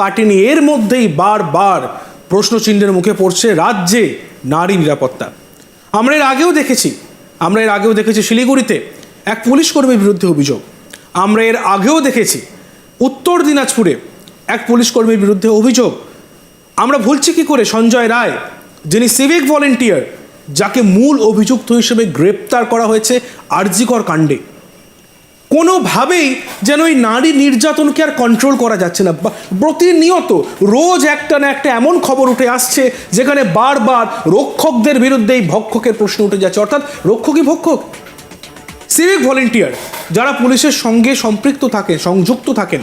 কাটেনি। এর মধ্যেই বারবার প্রশ্নচিহ্নের মুখে পড়ছে রাজ্যে নারী নিরাপত্তা। আমরা এর আগেও দেখেছি, আমরা এর আগেও দেখেছি শিলিগুড়িতে এক পুলিশ কর্মীর বিরুদ্ধে অভিযোগ। আমরা এর আগেও দেখেছি, উত্তর দিনাজপুরে এক পুলিশ কর্মীর বিরুদ্ধে অভিযোগ। আমরা ভুলছি কি করে? সঞ্জয় রায়, যিনি সিভিক ভলেন্টিয়ার, যাকে মূল অভিযুক্ত হিসেবে গ্রেপ্তার করা হয়েছে আরজিকর কাণ্ডে। কোনোভাবেই যেন ওই নারী নির্যাতনকে আর কন্ট্রোল করা যাচ্ছে না। প্রতিনিয়ত রোজ একটা না একটা এমন খবর উঠে আসছে, যেখানে বারবার রক্ষকদের বিরুদ্ধেই ভক্ষকের প্রশ্ন উঠে যাচ্ছে। অর্থাৎ রক্ষকই ভক্ষক। সিভিক ভলেন্টিয়ার যারা পুলিশের সঙ্গে সম্পৃক্ত থাকে সংযুক্ত থাকেন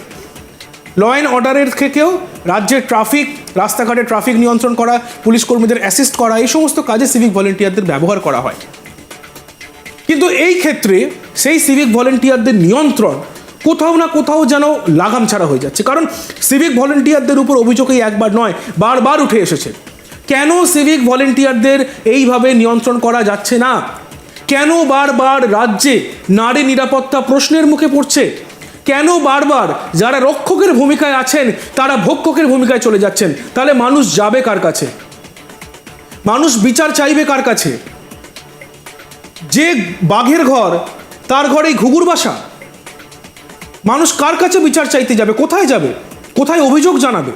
ল অ্যান্ড অর্ডারের থেকেও রাজ্যের ট্রাফিক রাস্তাঘাটে ট্রাফিক নিয়ন্ত্রণ করা, পুলিশ কর্মীদের অ্যাসিস্ট করা, এই সমস্ত কাজে সিভিক ভলেন্টিয়ারদের ব্যবহার করা হয়। কিন্তু এই ক্ষেত্রে সেই সিভিক ভলেন্টিয়ারদের নিয়ন্ত্রণ কোথাও না কোথাও যেন লাগাম ছাড়া হয়ে যাচ্ছে। কারণ সিভিক ভলেন্টিয়ারদের উপর অভিযোগই একবার নয়, বারবার উঠে এসেছে। কেন সিভিক ভলেন্টিয়ারদের এইভাবে নিয়ন্ত্রণ করা যাচ্ছে না? কেন বারবার রাজ্যে নারী নিরাপত্তা প্রশ্নের মুখে পড়ছে? কেন বারবার যারা রক্ষকের ভূমিকায় আছেন, তারা ভক্ষকের ভূমিকায় চলে যাচ্ছেন? তাহলে মানুষ যাবে কার কাছে? মানুষ বিচার চাইবে কার কাছে? যে বাঘের ঘর, তার ঘরেই ঘুঘুর বাসা। মানুষ কার কাছে বিচার চাইতে যাবে, কোথায় যাবে, কোথায় অভিযোগ জানাবে?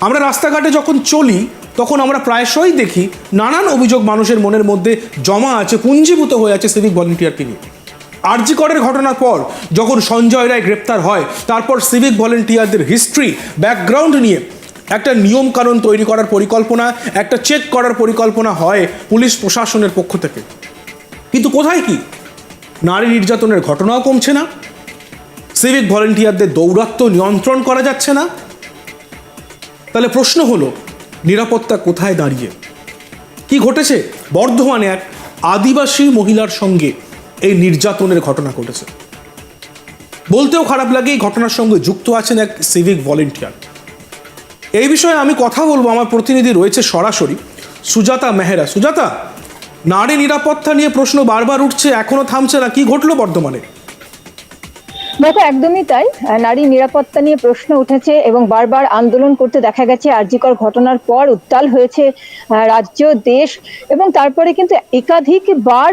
আমরা রাস্তাঘাটে যখন চলি, তখন আমরা প্রায়শই দেখি নানান অভিযোগ মানুষের মনের মধ্যে জমা আছে, পুঞ্জীভূত হয়ে আছে সিভিক ভলেন্টিয়ারকে নিয়ে। আরজি করের ঘটনার পর যখন সঞ্জয় রায় গ্রেপ্তার হয়, তারপর সিভিক ভলেন্টিয়ারদের হিস্ট্রি ব্যাকগ্রাউন্ড নিয়ে একটা নিয়ম কানুন তৈরি করার পরিকল্পনা, একটা চেক করার পরিকল্পনা হয় পুলিশ প্রশাসনের পক্ষ থেকে। কিন্তু কোথায় কি? নারী নির্যাতনের ঘটনাও কমছে না। সিভিক ভলেন্টিয়ারদের দৌরাত্ম্য নিয়ন্ত্রণ করা যাচ্ছে না। তাহলে প্রশ্ন হলো, নিরাপত্তা কোথায় দাঁড়িয়ে? কি ঘটেছে? বর্ধমানে এক আদিবাসী মহিলার সঙ্গে এই নির্যাতনের ঘটনা ঘটেছে। বলতেও খারাপ লাগে, এই ঘটনার সঙ্গে যুক্ত আছেন এক সিভিক ভলেন্টিয়ার এই বিষয়ে আমি কথা বলব, আমার প্রতিনিধি রয়েছে সরাসরি সুজাতা মেহরা। সুজাতা নারী নিরাপত্তা নিয়ে প্রশ্ন বারবার উঠছে এখনও থামছে না। কি ঘটলো বর্ধমানে দেখো, একদমই তাই। নারী নিরাপত্তা নিয়ে প্রশ্ন উঠেছে এবং বারবার আন্দোলন করতে দেখা গেছে। আরজিকর ঘটনার পর উত্তাল হয়েছে রাজ্য, দেশ এবং তারপরে কিন্তু একাধিকবার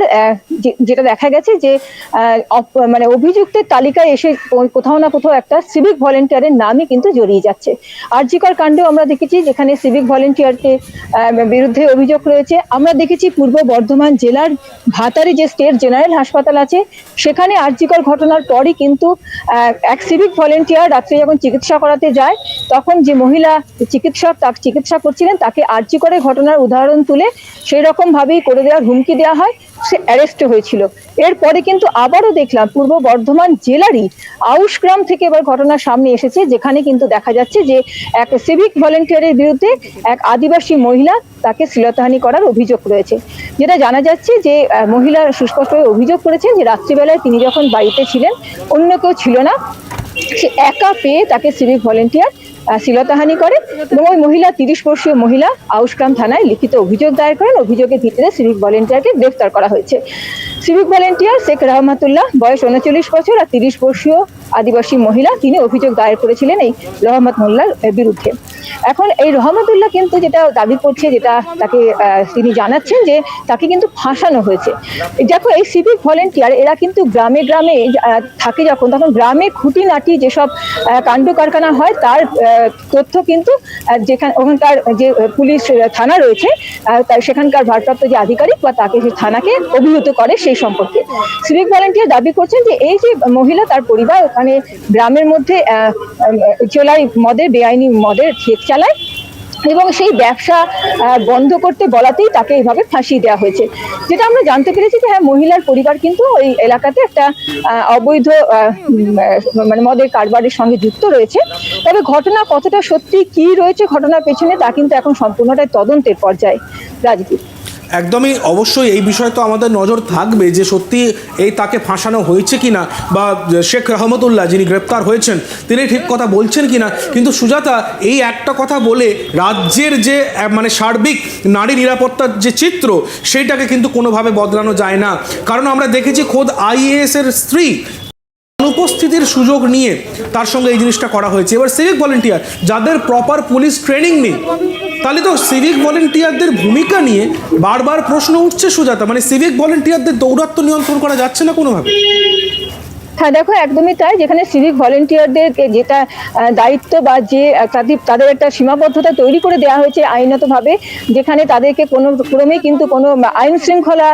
যেটা দেখা গেছে যে মানে অভিযুক্তের তালিকায় এসে কোথাও না কোথাও একটা সিভিক ভলেন্টিয়ারের নামই কিন্তু জড়িয়ে যাচ্ছে। আরজিকর কাণ্ডেও আমরা দেখেছি যেখানে সিভিক ভলেন্টিয়ারকে বিরুদ্ধে অভিযোগ রয়েছে। আমরা দেখেছি পূর্ব বর্ধমান জেলার ভাতারে যে স্টেট জেনারেল হাসপাতাল আছে, সেখানে আরজিকর ঘটনার পরই কিন্তু এক সিভিক ভলেন্টিয়ার রাত্রে যখন চিকিৎসা করাতে যায়, তখন যে মহিলা চিকিৎসক তাকে চিকিৎসা করছিলেন, তাকে আর্জি করে ঘটনার উদাহরণ তুলে সেই রকম ভাবেই করে দেওয়ার হুমকি দেওয়া হয়। সে অ্যারেস্ট হয়েছিল। এরপরে কিন্তু আবারও দেখলাম পূর্ব বর্ধমান জেলারই আউশগ্রাম থেকে এবার ঘটনা সামনে এসেছে, যেখানে কিন্তু দেখা যাচ্ছে যে এক সিভিক ভলেন্টিয়ারের বিরুদ্ধে এক আদিবাসী মহিলা তাকে শ্লীলতাহানি করার অভিযোগ রয়েছে। যেটা জানা যাচ্ছে যে মহিলা সুস্পষ্টভাবে অভিযোগ করেছেন যে রাত্রিবেলায় তিনি যখন বাড়িতে ছিলেন, অন্য কেউ ছিল না। সে একা পেয়ে তাকে সিভিক ভলেন্টিয়ার শ্লীলতাহানি করে এবং ওই মহিলা, তিরিশ বর্ষীয় মহিলা আউশগ্রাম থানায় লিখিত অভিযোগ দায়ের করেন। অভিযোগের ভিত্তিতে সিভিক ভলেন্টিয়ারকে গ্রেফতার করা হয়েছে। সিভিক ভলেন্টিয়ার শেখ রহমাতুল্লাহ, বয়স উনচল্লিশ বছর আর তিরিশ বর্ষীয় আদিবাসী মহিলা, তিনি অভিযোগ দায়ের করেছিলেন এই রহমত মোল্লার বিরুদ্ধে। এখন এই রহমতুল্লাহ কিন্তু যেটা দাবি করছে, যেটা তাকে তিনি জানাচ্ছেন যে তাকে কিন্তু ফাঁসানো হয়েছে। দেখো, এই সিভিক ভলেন্টিয়ার এরা কিন্তু গ্রামে গ্রামে থাকে যখন, তখন গ্রামে খুঁটি খুঁটিনাটি যেসব কাণ্ড কারখানা হয়, তার তথ্য কিন্তু যেখানে, ওখানকার যে পুলিশ থানা রয়েছে সেখানকার ভারপ্রাপ্ত যে আধিকারিক বা তাকে যে থানাকে অভিহিত করে সেই সম্পর্কে। সিভিক ভলেন্টিয়ার দাবি করছেন যে, এই যে মহিলা তার পরিবার ওখানে গ্রামের মধ্যে চোলাই মদের, বেআইনি মদের ঠেক চালায় এবং সেই ব্যবসা বন্ধ করতে বলাতেই তাকে এইভাবে ফাঁসিয়ে দেওয়া হয়েছে। যেটা আমরা জানতে পেরেছি যে হ্যাঁ মহিলার পরিবার কিন্তু ওই এলাকাতে একটা অবৈধ মানে মদের কারবারের সঙ্গে যুক্ত রয়েছে। তবে ঘটনা কতটা সত্যি, কি রয়েছে ঘটনার পেছনে, তা কিন্তু এখন সম্পূর্ণটাই তদন্তের পর্যায়ে। রাজদীপ। একদমই অবশ্যই এই বিষয়ে তো আমাদের নজর থাকবে যে সত্যি এই তাকে ফাঁসানো হয়েছে কিনা বা শেখ রহমতুল্লাহ যিনি গ্রেপ্তার হয়েছেন, তিনি ঠিক কথা বলছেন কি না কিন্তু সুজাতা, এই একটা কথা বলে রাজ্যের যে মানে সার্বিক নারী নিরাপত্তার যে চিত্র, সেইটাকে কিন্তু কোনোভাবে বদলানো যায় না। কারণ আমরা দেখেছি খোদ আইএএস এর স্ত্রী অনুপস্থিতির সুযোগ নিয়ে তার সঙ্গে এই জিনিসটা করা হয়েছে। এবার সিভিক ভলেন্টিয়ার যাদের প্রপার পুলিশ ট্রেনিং নেই, তাহলে তো সিভিক ভলেন্টিয়ারদের ভূমিকা নিয়ে বারবার প্রশ্ন উঠছে সুজাতা। মানে সিভিক ভলেন্টিয়ারদের দৌরাত্ম নিয়ন্ত্রণ করা যাচ্ছে না কোনোভাবে? হ্যাঁ দেখো, একদমই তাই। যেখানে সিভিক ভলেন্টিয়ারদের যেটা দায়িত্ব বা যে তাদের তাদের একটা সীমাবদ্ধতা তৈরি করে দেওয়া হয়েছে আইনতভাবে যেখানে তাদেরকে কোনো ক্রমেই কিন্তু কোনো আইন শৃঙ্খলা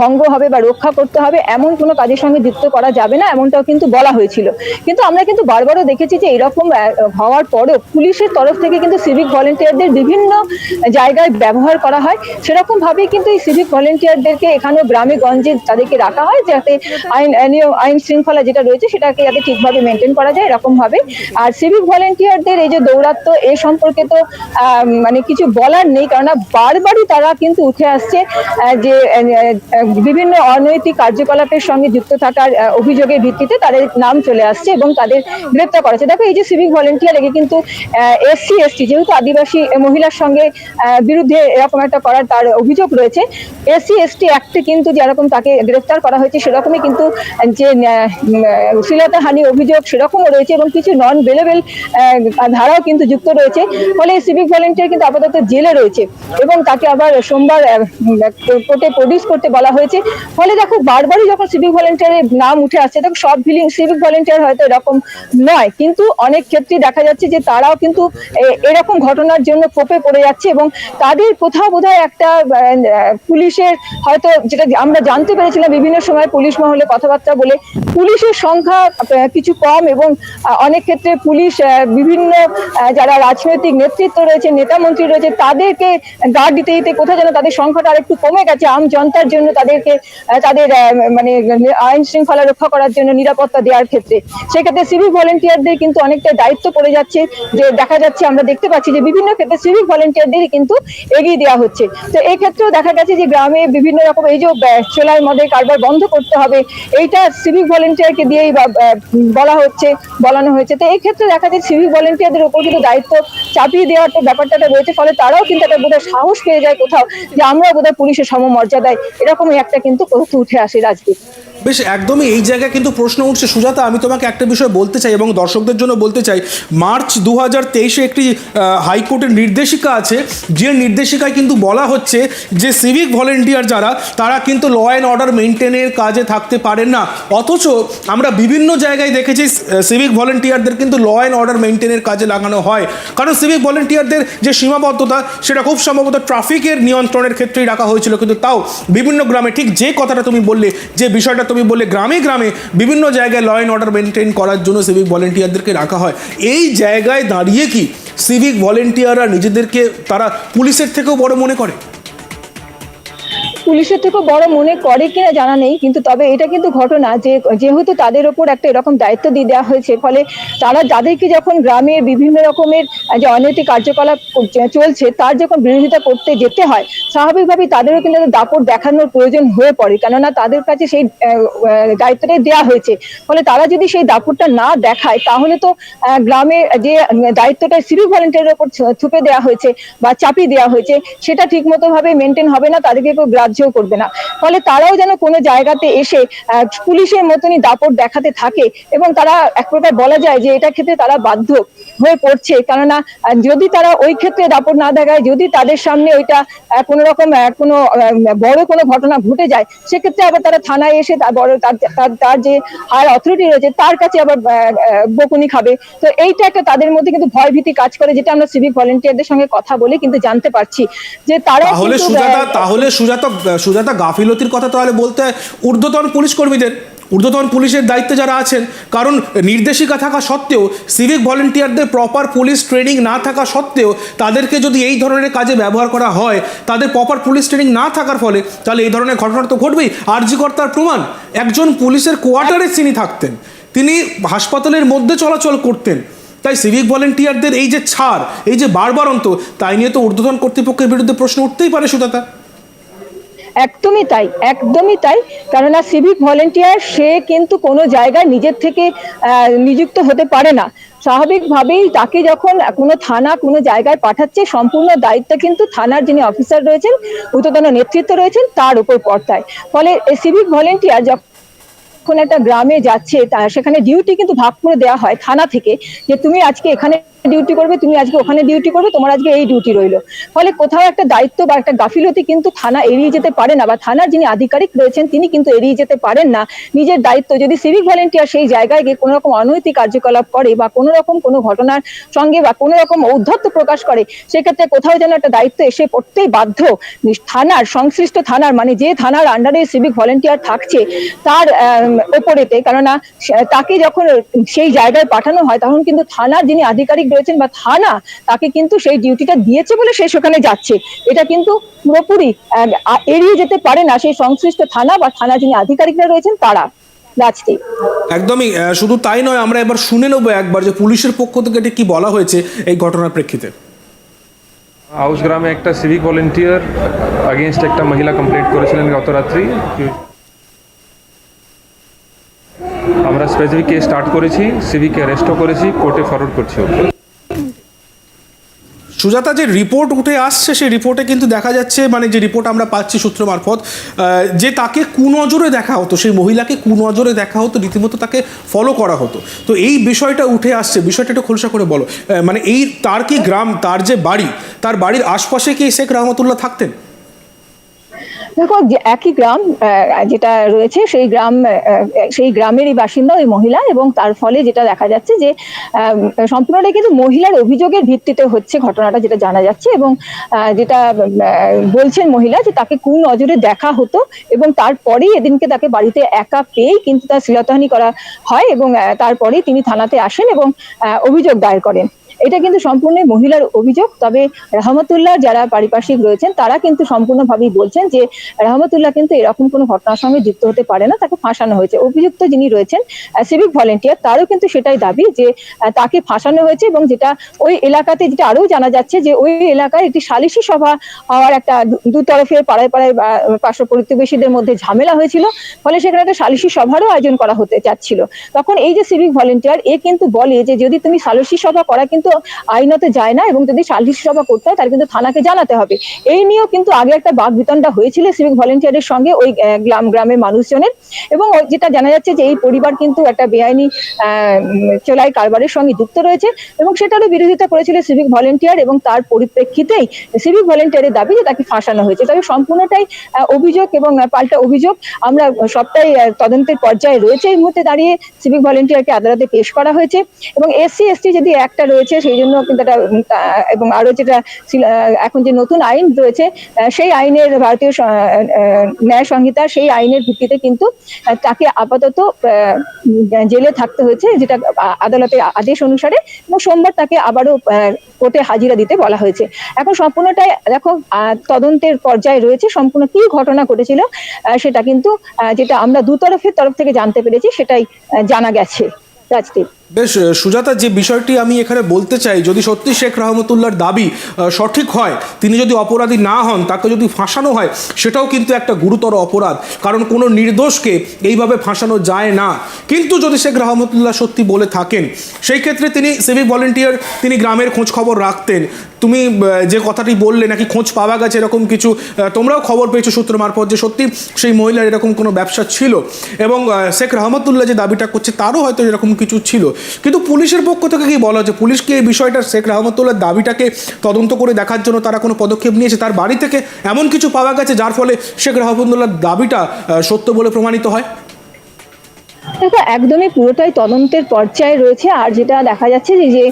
ভঙ্গ হবে বা রক্ষা করতে হবে, এমন কোনো কাজের সঙ্গে যুক্ত করা যাবে না, এমনটাও কিন্তু বলা হয়েছিল। কিন্তু আমরা কিন্তু বারবারও দেখেছি যে এরকম হওয়ার পরেও পুলিশের তরফ থেকে কিন্তু সিভিক ভলেন্টিয়ারদের বিভিন্ন জায়গায় ব্যবহার করা হয়। সেরকম ভাবেই কিন্তু এই সিভিক ভলেন্টিয়ারদেরকে এখানেও গ্রামে, গঞ্জে তাদেরকে রাখা হয়, যাতে আইন আইন শৃঙ্খলা যেটা রয়েছে, সেটাকে যাতে ঠিকভাবে মেনটেন করা যায় এরকম ভাবে আর সিভিক ভলেন্টিয়ারদের এই যে দৌরাত্ম এ সম্পর্কে তো মানে কিছু বলার নেই, কেননা বারবারই তারা কিন্তু উঠে আসছে যে বিভিন্ন অনৈতিক কার্যকলাপের সঙ্গে যুক্ত থাকার অভিযোগের ভিত্তিতে তাদের নাম চলে আসছে এবং তাদের গ্রেপ্তার করা হচ্ছে। দেখো, এই যে সিভিক ভলেন্টিয়ার একে কিন্তু এসসি, এসটি, যেহেতু আদিবাসী মহিলার সঙ্গে বিরুদ্ধে এরকম একটা করার তার অভিযোগ রয়েছে, এসসি, এসটি অ্যাক্টে কিন্তু যেরকম তাকে গ্রেফতার করা হয়েছে, সেরকমই কিন্তু যে শ্লীলতাহানি অভিযোগ সেরকমও রয়েছে এবং কিছু নন বেলেবেল ধারাও কিন্তু যুক্ত রয়েছে। ফলে সিভিক ভলেন্টিয়ার কিন্তু আপাতত জেলে রয়েছে এবং তাকে আবার সোমবার কোর্টে প্রডিউস করতে বলা হয়েছে। ফলে দেখো, বারবারই যখন সিভিক ভলেন্টিয়ারের নাম উঠে আসছে, দেখো, সব ভিলিং সিভিক ভলেন্টিয়ার হয়তো এরকম নয়। কিন্তু অনেক ক্ষেত্রে দেখা যাচ্ছে যে তারাও কিন্তু এরকম ঘটনার জন্য কোপে পড়ে যাচ্ছে এবং তাদের কোথাও বোধহয় একটা পুলিশের হয়তো যেটা আমরা জানতে পেরেছিলাম বিভিন্ন সময় পুলিশ মহলে কথাবার্তা বলে পুলিশের সংখ্যা কিছু কম এবং অনেক ক্ষেত্রে পুলিশ বিভিন্ন যারা রাজনৈতিক নেতৃত্ব রয়েছে, নেতা মন্ত্রী রয়েছে, তাদেরকে গার্ড দিতে দিতে কোথাও যেন তাদের সংখ্যাটা আরেকটু কমে গেছে। আম জনতার জন্য তাদেরকে তাদের মানে আইন শৃঙ্খলা রক্ষা করার জন্য নিরাপত্তা দেওয়ার ক্ষেত্রে। সেক্ষেত্রে সিভিক ভলেন্টিয়ারদের কিন্তু অনেকটা দায়িত্ব পড়ে যাচ্ছে। যে দেখা যাচ্ছে, আমরা দেখতে পাচ্ছি যে বিভিন্ন ক্ষেত্রে সিভিক ভলেন্টিয়ারদেরই কিন্তু এগিয়ে দেওয়া হচ্ছে। তো এই ক্ষেত্রেও দেখা গেছে যে গ্রামে বিভিন্ন রকম এই যে চোলাই মদের কারবার বন্ধ করতে হবে। এইটা সিভিক ভলেন্টিয়ারকে দিয়েই বলা হচ্ছে, বলানো হয়েছে। তো এই ক্ষেত্রে দেখা যায় সিভিক ভলেন্টিয়ারদের উপর কিন্তু দায়িত্ব চাপিয়ে দেওয়ার তো ব্যাপারটা রয়েছে, ফলে তারাও কিন্তু একটা বোধহয় সাহস পেয়ে যায় কোথাও যে আমরা বোধহয় পুলিশের সমমর্যাদায় এরকমই একটা কিন্তু উঠে আসে রাজদীপ বেশ, একদমই এই জায়গায় কিন্তু প্রশ্ন উঠছে। সুজাতা, আমি তোমাকে একটা বিষয় বলতে চাই এবং দর্শকদের জন্য বলতে চাই। মার্চ দু হাজার তেইশে একটি হাইকোর্টের নির্দেশিকা আছে। যে নির্দেশিকায় কিন্তু বলা হচ্ছে যে সিভিক ভলেন্টিয়ার যারা, তারা কিন্তু ল অ্যান্ড অর্ডার মেনটেনের কাজে থাকতে পারেন না। অথচ আমরা বিভিন্ন জায়গায় দেখেছি সিভিক ভলেন্টিয়ারদের কিন্তু ল অ্যান্ড অর্ডার মেনটেনের কাজে লাগানো হয়। কারণ সিভিক ভলেন্টিয়ারদের যে সীমাবদ্ধতা, সেটা খুব সম্ভবত ট্রাফিকের নিয়ন্ত্রণের ক্ষেত্রেই রাখা হয়েছিল। কিন্তু তাও বিভিন্ন গ্রামে, ঠিক যে কথাটা তুমি বললে, যে বিষয়টা তুমি বললে গ্রামে গ্রামে বিভিন্ন জায়গায় ল অ্যান্ড অর্ডার মেনটেন করার জন্য সিভিক ভলেন্টিয়ারদেরকে রাখা হয়। এই জায়গায় দাঁড়িয়ে কি সিভিক ভলেন্টিয়াররা নিজেদেরকে, তারা পুলিশের থেকেও বড় মনে করে? পুলিশের থেকেও বড় মনে করে কিনা জানা নেই, কিন্তু তবে এটা কিন্তু ঘটনা যে, যেহেতু তাদের ওপর একটা এরকম দায়িত্ব দিয়ে দেওয়া হয়েছে, ফলে তারা যাদেরকে যখন গ্রামের বিভিন্ন রকমের যে অনৈতিক কার্যকলাপ চলছে, তার যখন বিরোধিতা করতে যেতে হয়, স্বাভাবিকভাবেই তাদেরও কিন্তু দাপট দেখানোর প্রয়োজন হয়ে পড়ে, কেননা তাদের কাছে সেই দায়িত্বটাই দেওয়া হয়েছে। ফলে তারা যদি সেই দাপটটা না দেখায়, তাহলে তো গ্রামে যে দায়িত্বটা সিভিক ভলেন্টিয়ারের ওপর থুপে দেওয়া হয়েছে বা চাপিয়ে দেওয়া হয়েছে, সেটা ঠিক মতো ভাবে মেনটেন হবে না, তাদেরকে কেউ গ্রাহ্যও করবে না। ফলে তারাও যেন কোনো জায়গাতে এসে পুলিশের মতনই দাপট দেখাতে থাকে এবং তারা এক প্রকার বলা যায় যে এটা ক্ষেত্রে তারা বাধ্য হয়ে পড়ছে। কেননা যদি তারা ওই ক্ষেত্রে দাপট না দেখায় যদি তাদের সামনে ওইটা কোনো রকম কোনো বড় কোনো ঘটনা ঘটে যায় সেক্ষেত্রে আবার তারা থানায় এসে তার বড় তার যে হায়ার অথরিটি রয়েছে তার কাছে আবার বকুনি খাবে। তো এইটা একটা তাদের মধ্যে কিন্তু ভয় ভীতি কাজ করে যেটা আমরা সিভিক ভলেন্টিয়ারদের সঙ্গে কথা বলে কিন্তু জানতে পারছি। যে তারা তাহলে সুজাতা তাহলে সুজাতা সুজাতা গাফিলতির কথা তাহলে বলতে হয় ঊর্ধ্বতন পুলিশ কর্মীদের। ঊর্ধ্বতন পুলিশের দায়িত্বে যারা আছেন, কারণ নির্দেশিকা থাকা সত্ত্বেও সিভিক ভলেন্টিয়ারদের প্রপার পুলিশ ট্রেনিং না থাকা সত্ত্বেও তাদেরকে যদি এই ধরনের কাজে ব্যবহার করা হয়, তাদের প্রপার পুলিশ ট্রেনিং না থাকার ফলে তাহলে এই ধরনের ঘটনা তো ঘটবেই। আর্যকর্তার প্রমাণ, একজন পুলিশের কোয়ার্টারে তিনি থাকতেন। তিনি হাসপাতালের মধ্যে চলাচল করতেন। তাই সিভিক ভলেন্টিয়ারদের এই যে ছাড়, এই যে বারবারন্ত তাই নিয়ে তো ঊর্ধ্বতন কর্তৃপক্ষের বিরুদ্ধে প্রশ্ন উঠতেই পারে সুজাতা। একদমই তাই একদমই তাই। কেননা সিভিক ভলেন্টিয়ার সে কিন্তু কোনো জায়গায় নিজের থেকে নিযুক্ত হতে পারে না। স্বাভাবিকভাবেই তাকে যখন কোনো থানা, কোনো জায়গায় পাঠাচ্ছে, সম্পূর্ণ দায়িত্ব কিন্তু থানার যিনি অফিসার রয়েছেন ঊর্ধ্বতন নেতৃত্ব রয়েছেন, তার উপর পড়তায় ফলে সিভিক ভলেন্টিয়ার যখন একটা গ্রামে যাচ্ছে সেখানে ডিউটি কিন্তু ভাগ করে দেওয়া হয় থানা থেকে, যে তুমি আজকে এখানে ডিউটি করবে, তুমি আজকে ওখানে ডিউটি করবে, তোমার আজকে এই ডিউটি রইল। ফলে কোথাও একটা দায়িত্ব বা একটা গাফিলতি কিন্তু থানা এড়িয়ে যেতে পারে না, বা থানার যিনি আধিকারিক রয়েছেন, তিনি কিন্তু এড়িয়ে যেতে পারেন না। নিজের দায়িত্ব যদি সিভিক ভলেন্টিয়ার সেই জায়গায় গিয়ে কোনো রকম অনৈতিক কার্যকলাপ করে, বা কোনো রকম কোনো ঘটনার সঙ্গে, বা কোনো রকম ঔদ্ধত্য প্রকাশ করে, সেক্ষেত্রে কোথাও যেন একটা দায়িত্ব এসে পড়তেই বাধ্য। থানার, সংশ্লিষ্ট থানার মানে যে থানার আন্ডারে সিভিক ভলেন্টিয়ার থাকছে, তার ওপরেতে। কেননা তাকে যখন সেই জায়গায় পাঠানো হয়, তখন কিন্তু থানার যিনি আধিকারিক রয়েছেন বা থানা তাকে কিন্তু সেই ডিউটিটা দিয়েছে বলে সে সেখানে যাচ্ছে। এটা কিন্তু পুরোপুরি এড়িয়ে যেতে পারে না সেই সংশ্লিষ্ট থানা বা থানা যিনি আধিকারিকরা রয়েছেন তারা। একদমই শুধু তাই নয় আমরা এবার শুনে নেব একবার যে পুলিশের পক্ষ থেকে এটা কি বলা হয়েছে এই ঘটনার প্রেক্ষিতে। হাউস গ্রামে একটা সিভিক ভলেন্টিয়ার আগেনস্ট একটা মহিলা কমপ্লেন্ট করেছিলেন গত রাত্রি। আমরা স্পেসিফিক কেস স্টার্ট করেছি সিভিককে অ্যারেস্টও করেছি কোর্টে ফরওয়ার্ড করছি। ওকে সুজাতা, যে রিপোর্ট উঠে আসছে, সেই রিপোর্টে কিন্তু দেখা যাচ্ছে মানে যে রিপোর্ট আমরা পাচ্ছি সূত্র মারফত যে তাকে কুনজরে দেখা হতো, সেই মহিলাকে কুনজরে দেখা হতো, রীতিমতো তাকে ফলো করা হতো। তো এই বিষয়টা উঠে আসছে, বিষয়টা একটু খোলসা করে বলো। মানে এই তার কি গ্রাম, তার যে বাড়ি, তার বাড়ির আশপাশে কি শেখ রহমতুল্লাহ থাকতেন? দেখো একই গ্রাম যেটা রয়েছে, সেই গ্রাম সেই গ্রামেরই বাসিন্দা ওই মহিলা এবং তার ফলে যেটা দেখা যাচ্ছে যে সম্পূর্ণটাই কিন্তু মহিলার অভিযোগের ভিত্তিতে হচ্ছে ঘটনাটা যেটা জানা যাচ্ছে এবং যেটা বলছেন মহিলা যে তাকে কোন নজরে দেখা হতো এবং তারপরেই এদিনকে তাকে বাড়িতে একা পেয়েই কিন্তু তার শ্লীলতাহানি করা হয় এবং তারপরেই তিনি থানাতে আসেন এবং অভিযোগ দায়ের করেন। এটা কিন্তু সম্পূর্ণ মহিলার অভিযোগ। তবে রহমতুল্লাহ যারা পারিপার্শ্বিক রয়েছেন, তারা কিন্তু সম্পূর্ণভাবেই বলছেন যে রহমতুল্লাহ কিন্তু এরকম কোনো ঘটনার সঙ্গে যুক্ত হতে পারে না, তাকে ফাঁসানো হয়েছে। অভিযুক্ত যিনি রয়েছেন সিভিক ভলেন্টিয়ার তারও কিন্তু সেটাই দাবি যে তাকে ফাঁসানো হয়েছে এবং যেটা ওই এলাকাতে, যেটা আরও জানা যাচ্ছে যে ওই এলাকায় একটি সালিশি সভা হওয়ার একটা দু- তরফের পাড়ায় পাড়ায় পার্শ্ব প্রতিবেশীদের মধ্যে ঝামেলা হয়েছিল। ফলে সেখানে একটা সালিশি সভারও আয়োজন করা হতে চাচ্ছিল। তখন এই যে সিভিক ভলেন্টিয়ার এ কিন্তু বলে যে যদি তুমি সালিশি সভা করা কিন্তু আইনত যায় না এবং যদি সালিশি সভা করতে হয়, তাহলে কিন্তু থানাকে জানাতে হবে। এই নিয়েও কিন্তু আগে একটা বাক বিতণ্ডা হয়েছিল সিভিক ভলেন্টিয়ারের সঙ্গে ওই গ্রাম, গ্রামের মানুষজনের। এবং যেটা জানা যাচ্ছে যে এই পরিবার কিন্তু একটা বেআইনি চোলাই কারবারের সঙ্গে যুক্ত রয়েছে এবং সেটারও বিরোধিতা করেছিল সিভিক ভলেন্টিয়ার এবং তার পরিপ্রেক্ষিতেই সিভিক ভলেন্টিয়ারের দাবি যে তাকে ফাঁসানো হয়েছে। তবে সম্পূর্ণটাই অভিযোগ এবং পাল্টা অভিযোগ আমরা সবটাই তদন্তের পর্যায়ে রয়েছে। এই মুহূর্তে দাঁড়িয়ে সিভিক ভলেন্টিয়ারকে আদালতে পেশ করা হয়েছে এবং এসসি, এসটি যদি একটা রয়েছে সেই জন্য কিন্তু একটা এবং আরও যেটা এখন যে নতুন আইন রয়েছে সেই আইনের ভারতীয় ন্যায় সংহিতা সেই আইনের ভিত্তিতে কিন্তু তাকে আপাতত জেলে থাকতে হয়েছে, যেটা আদালতের আদেশ অনুসারে, এবং সোমবার তাকে আবারও কোর্টে হাজিরা দিতে বলা হয়েছে। এখন সম্পূর্ণটাই, দেখো তদন্তের পর্যায়ে রয়েছে, সম্পূর্ণ কি ঘটনা ঘটেছিল সেটা কিন্তু যেটা আমরা দুতরফের তরফ থেকে জানতে পেরেছি, সেটাই জানা গেছে, রাজদীপ। বেশ সুজাতা, যে বিষয়টি আমি এখানে বলতে চাই, যদি সত্যি শেখ রহমতুল্লাহর দাবি সঠিক হয়, তিনি যদি অপরাধী না হন, তাকে যদি ফাঁসানো হয়, সেটাও কিন্তু একটা গুরুতর অপরাধ। কারণ কোনো নির্দোষকে এইভাবে ফাঁসানো যায় না। কিন্তু যদি শেখ রহমতুল্লাহ সত্যি বলে থাকেন, সেই ক্ষেত্রে তিনি সিভিক ভলেন্টিয়ার, তিনি গ্রামের খোঁজ খবর রাখতেন। তুমি যে কথাটি বললে, নাকি খোঁজ পাওয়া গেছে, এরকম কিছু তোমরাও খবর পেয়েছ সূত্র মারফত যে সত্যি সেই মহিলার এরকম কোনো ব্যবসা ছিল। এবং শেখ রহমতুল্লাহ যে দাবিটা করছে, তারও হয়তো এরকম কিছু ছিল। কিন্তু পুলিশের পক্ষ থেকে কি বলা হচ্ছে? পুলিশকে এই বিষয়টা শেখ রহমতুল্লাহর দাবিটাকে তদন্ত করে দেখার জন্য তারা কোনো পদক্ষেপ নিয়েছে? তার বাড়ি থেকে এমন কিছু পাওয়া গেছে যার ফলে শেখ রহমতুল্লাহর দাবিটা সত্য বলে প্রমাণিত হয়? দেখো একদমই পুরোটাই তদন্তের পর্যায়ে রয়েছে। আর যেটা দেখা যাচ্ছে যে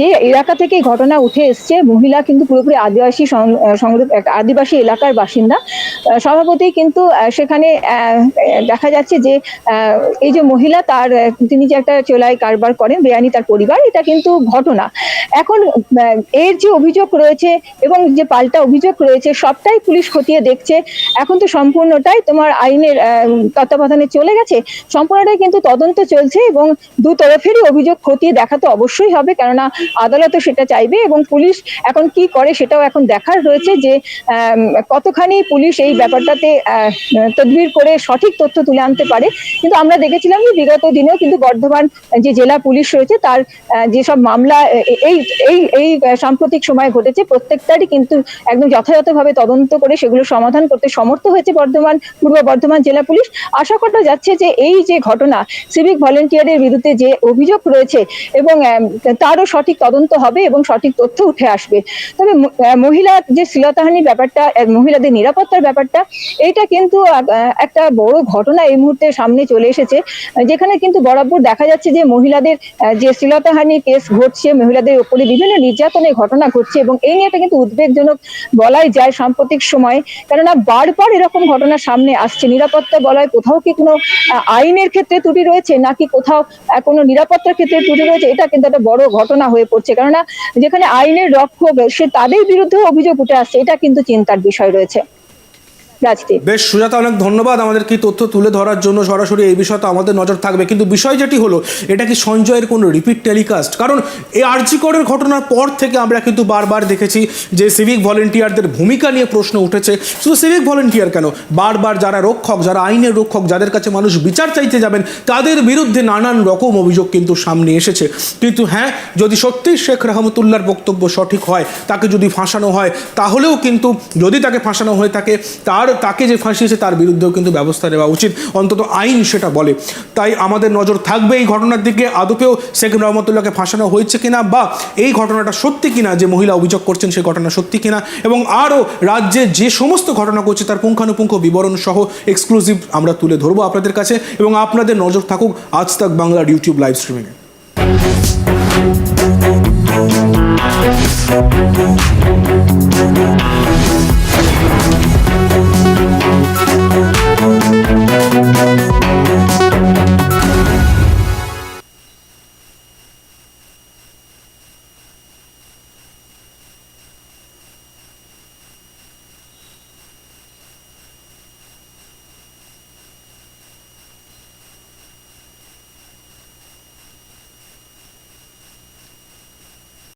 যে এলাকা থেকে ঘটনা উঠে এসছে, মহিলা কিন্তু পুরোপুরি আদিবাসী আদিবাসী এলাকার বাসিন্দা। স্বভাবতই কিন্তু সেখানে দেখা যাচ্ছে যে এই যে মহিলা তার তিনি যে একটা চোলাই কারবার করেন, বেআইনি তার পরিবার, এটা কিন্তু ঘটনা। এখন এর যে অভিযোগ রয়েছে এবং যে পাল্টা অভিযোগ রয়েছে, সবটাই পুলিশ খতিয়ে দেখছে। এখন তো সম্পূর্ণটাই তোমার আইনের তত্ত্বাবধানে চলে গেছে। সম্পূর্ণটাই কিন্তু তদন্ত চলছে এবং দু তরফেরই অভিযোগ খতিয়ে দেখা তো অবশ্যই হবে। কেননা আদালতও সেটা চাইবে এবং পুলিশ এখন কি করে সেটাও এখন দেখার রয়েছে যে কতখানি পুলিশ এই ব্যাপারটাতে তদবির করে সঠিক তথ্য তুলে আনতে পারে। কিন্তু আমরা দেখেছিলাম যে বিগত দিনেও কিন্তু বর্ধমান যে জেলা পুলিশ রয়েছে তার যেসব মামলা এই এই এই সাম্প্রতিক সময় ঘটেছে প্রত্যেকটারই কিন্তু একদম যথাযথভাবে তদন্ত করে সেগুলো সমাধান করতে সমর্থ হয়েছে বর্ধমান, পূর্ব বর্ধমান জেলা পুলিশ। আশা করা যাচ্ছে যে এই যে ঘটনা সিভিক ভলেন্টিয়ারের বিরুদ্ধে যে অভিযোগ রয়েছে এবং তারও সঠিক তদন্ত হবে এবং সঠিক তথ্য উঠে আসবে। তবে মহিলা যে শ্লীলতাহানির ব্যাপারটা মহিলাদের নিরাপত্তার ব্যাপারটা, এইটা কিন্তু একটা বড় ঘটনা এই মুহূর্তে সামনে চলে এসেছে। যেখানে কিন্তু বরাবর দেখা যাচ্ছে যে মহিলাদের যে শ্লীলতাহানি কেস ঘটছে, মহিলাদের উপরে বিভিন্ন নির্যাতনের ঘটনা ঘটছে এবং এই নিয়ে এটা কিন্তু উদ্বেগজনক বলাই যায় সাম্প্রতিক সময়ে। কেননা বারবার এরকম ঘটনা সামনে আসছে। নিরাপত্তা বলায় কোথাও কি কোনো আইনের ক্ষেত্রে ত্রুটি রয়েছে নাকি কোথাও কোনো নিরাপত্তার ক্ষেত্রে ত্রুটি রয়েছে, এটা কিন্তু একটা বড় ঘটনা হয়ে পড়ছে। কেননা যেখানে আইনের রক্ষক, সে তাদের বিরুদ্ধে অভিযোগ উঠে আসছে, এটা কিন্তু চিন্তার বিষয় রয়েছে। রাজদীপ বেশ, সুজাতা, অনেক ধন্যবাদ আমাদেরকে এই তথ্য তুলে ধরার জন্য। সরাসরি এই বিষয়টা আমাদের নজর থাকবে। কিন্তু বিষয় যেটি হলো, এটা কি সঞ্জয়ের কোনো রিপিট টেলিকাস্ট কারণ এই আর্জিকরের ঘটনার পর থেকে আমরা কিন্তু বারবার দেখেছি যে সিভিক ভলেন্টিয়ারদের ভূমিকা নিয়ে প্রশ্ন উঠেছে। শুধু সিভিক ভলেন্টিয়ার কেন? বারবার যারা রক্ষক, যারা আইনের রক্ষক, যাদের কাছে মানুষ বিচার চাইতে যাবেন, তাদের বিরুদ্ধে নানান রকম অভিযোগ কিন্তু সামনে এসেছে। কিন্তু হ্যাঁ যদি সত্যিই শেখ রহমতুল্লাহর বক্তব্য সঠিক হয়, তাকে যদি ফাঁসানো হয়, তাহলেও কিন্তু যদি তাকে ফাঁসানো হয়ে থাকে, তার তাকে যে ফাঁসিয়েছে তার বিরুদ্ধেও কিন্তু ব্যবস্থা নেওয়া উচিত। অন্তত আইন সেটা বলে। তাই আমাদের নজর থাকবে এই ঘটনার দিকে। আদপেও শেখ রহমতুল্লাহকে ফাঁসানো হয়েছে কিনা বা এই ঘটনাটা সত্যি কিনা, যে মহিলা অভিযোগ করছেন সেই ঘটনা সত্যি কিনা এবং আরও রাজ্যে যে সমস্ত ঘটনা ঘটছে তার পুঙ্খানুপুঙ্খ বিবরণ সহ এক্সক্লুসিভ আমরা তুলে ধরবো আপনাদের কাছে এবং আপনাদের নজর থাকুক আজ তাক বাংলার ইউটিউব লাইভ স্ট্রিমিংয়ে